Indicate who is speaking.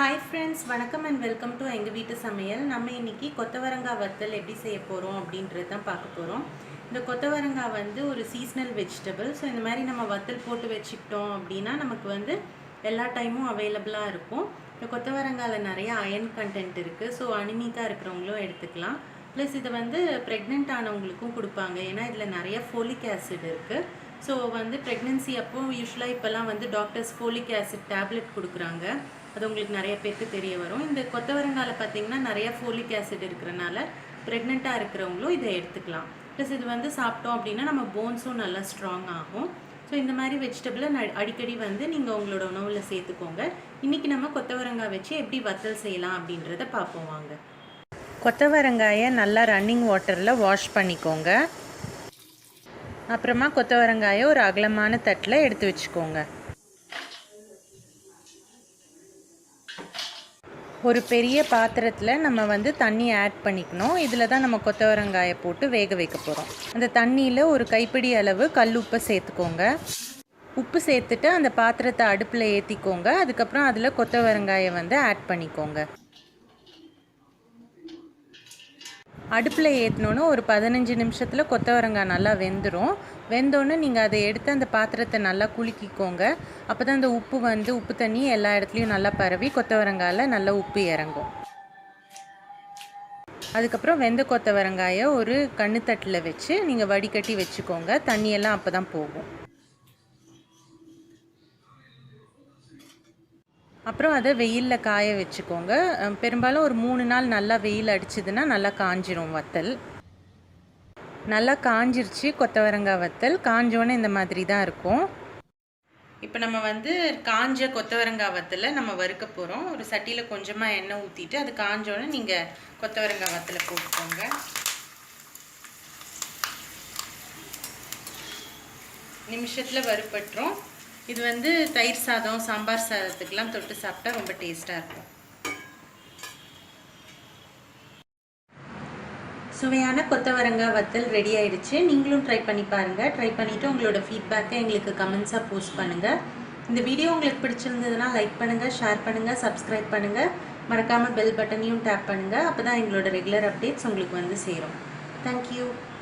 Speaker 1: Hi friends வணக்கம் and welcome to எங்கள் வீட்டு சமையல். நம்ம இன்னைக்கு கொத்தவரங்காய் வத்தல் எப்படி செய்ய போகிறோம் அப்படின்றது தான் பார்க்க போகிறோம் இந்த கொத்தவரங்காய் வந்து ஒரு சீஸ்னல் வெஜிடபிள் ஸோ இந்த மாதிரி நம்ம வத்தல் போட்டு வச்சுக்கிட்டோம் அப்படின்னா நமக்கு வந்து எல்லா டைமும் அவைலபிளாக இருக்கும். இந்த கொத்தவரங்காயில் நிறைய அயன் கண்டென்ட் இருக்குது ஸோ அனிமிக்காக இருக்கிறவங்களும் எடுத்துக்கலாம். ப்ளஸ் இதை வந்து ப்ரெக்னென்ட் ஆனவங்களுக்கும் கொடுப்பாங்க. ஏன்னா இதில் நிறைய ஃபோலிக் ஆசிட் இருக்குது ஸோ வந்து ப்ரெக்னென்சி அப்போ யூஸ்வலாக இப்போல்லாம் வந்து டாக்டர்ஸ் ஃபோலிக் ஆசிட் டேப்லெட் கொடுக்குறாங்க. அது உங்களுக்கு நிறைய பேருக்கு தெரிய வரும். இந்த கொத்தவரங்கால பார்த்தீங்கன்னா நிறைய ஃபோலிக் ஆசிட் இருக்கிறனால ப்ரெக்னெண்ட்டாக இருக்கிறவங்களும் இதை எடுத்துக்கலாம். ப்ளஸ் இது வந்து சாப்பிட்டோம் அப்படின்னா நம்ம போன்ஸும் நல்லா ஸ்ட்ராங் ஆகும். ஸோ இந்த மாதிரி வெஜிடபிளை அடிக்கடி வந்து நீங்கள் உங்களோட உணவில் சேர்த்துக்கோங்க. இன்றைக்கி நம்ம கொத்தவரங்காய் வச்சு எப்படி வத்தல் செய்யலாம் அப்படின்றத பார்ப்போம் வாங்க. கொத்தவரங்காயை நல்லா ரன்னிங் வாட்டரில் வாஷ் பண்ணிக்கோங்க. அப்புறமா கொத்தவரங்காயை ஒரு அகலமான தட்டில் எடுத்து வச்சுக்கோங்க. ஒரு பெரிய பாத்திரத்தில் நம்ம வந்து தண்ணி ஆட் பண்ணிக்கணும். இதில் தான் நம்ம கொத்தவரங்காயை போட்டு வேக வைக்க போகிறோம் அந்த தண்ணியில் ஒரு கைப்பிடி அளவு கல் உப்பை சேர்த்துக்கோங்க. உப்பு சேர்த்துட்டு அந்த பாத்திரத்தை அடுப்பில் ஏற்றிக்கோங்க அதுக்கப்புறம் அதில் கொத்தவரங்காயை வந்து ஆட் பண்ணிக்கோங்க. அடுப்பில் ஏற்றினோன்னு ஒரு பதினஞ்சு நிமிஷத்தில் கொத்தவரங்காய் நல்லா வெந்துடும் வெந்தோடனே நீங்கள் அதை எடுத்து அந்த பாத்திரத்தை நல்லா குலுக்கிக்கோங்க. அப்போ தான் அந்த உப்பு வந்து உப்பு தண்ணி எல்லா இடத்துலையும் நல்லா பரவி கொத்தவரங்காயில் நல்லா உப்பு இறங்கும். அதுக்கப்புறம் வெந்த கொத்தவரங்காயை ஒரு கண்ணுத்தட்டில் வச்சு நீங்கள் வடிகட்டி வச்சுக்கோங்க. தண்ணியெல்லாம் அப்போ தான் போகும். அப்புறம் அதை வெயிலில் காய வச்சுக்கோங்க. பெரும்பாலும் ஒரு மூணு நாள் நல்லா வெயில் அடிச்சதுன்னா நல்லா காஞ்சிரும் வத்தல். நல்லா காஞ்சிருச்சு கொத்தவரங்காய் வத்தல். காஞ்சோன்னே இந்த மாதிரி தான் இருக்கும். இப்போ நம்ம வந்து காஞ்ச கொத்தவரங்காய் வத்தலை நம்ம வறுக்க போகிறோம் ஒரு சட்டியில் கொஞ்சமாக எண்ணெய் ஊற்றிட்டு அது காஞ்சோன்னே நீங்கள் கொத்தவரங்காய் வத்தலை போட்டுக்கோங்க. நிமிஷத்தில் வறுப்பட்டுரும் இது வந்து தயிர் சாதம் சாம்பார் சாதத்துக்கெலாம் தொட்டு சாப்பிட்டா ரொம்ப டேஸ்ட்டாக இருக்கும். சுவையான கொத்தவரங்காய் வத்தல் ரெடி ஆயிடுச்சு. நீங்களும் ட்ரை பண்ணி பாருங்கள் ட்ரை பண்ணிவிட்டு உங்களோட ஃபீட்பேக்கை எங்களுக்கு கமெண்ட்ஸாக போஸ்ட் பண்ணுங்கள் இந்த வீடியோ உங்களுக்கு பிடிச்சிருந்ததுன்னா லைக் பண்ணுங்கள் ஷேர் பண்ணுங்கள் சப்ஸ்கிரைப் பண்ணுங்கள் மறக்காமல் பெல் பட்டனையும் டேப் பண்ணுங்கள் அப்போ தான் எங்களோட ரெகுலர் அப்டேட்ஸ் உங்களுக்கு வந்து சேரும். தேங்க்யூ